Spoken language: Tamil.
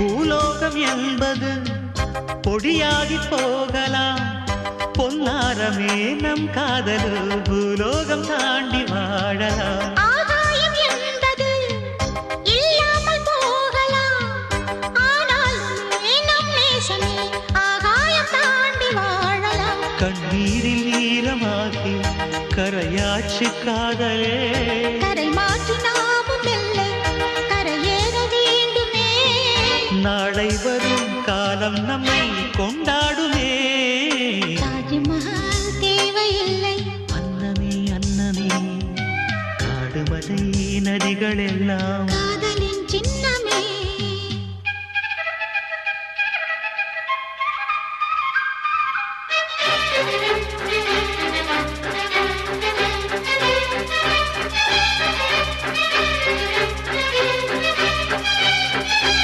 பூலோகம் என்பது பொடியாகி போகலாம். பொன்னாரமே நம் காதலு பூலோகம் தாண்டி வாழலாம். கண்ணீரில் ஈரமாகி கரையாச்சு காதலே. கரை நாளை வரும் காலம் நம்மை கொண்டாடுமே. தாஜ்மஹால் தேவையில்லை. அன்னமே அன்னமே காடுமலை நதிகளெல்லாம்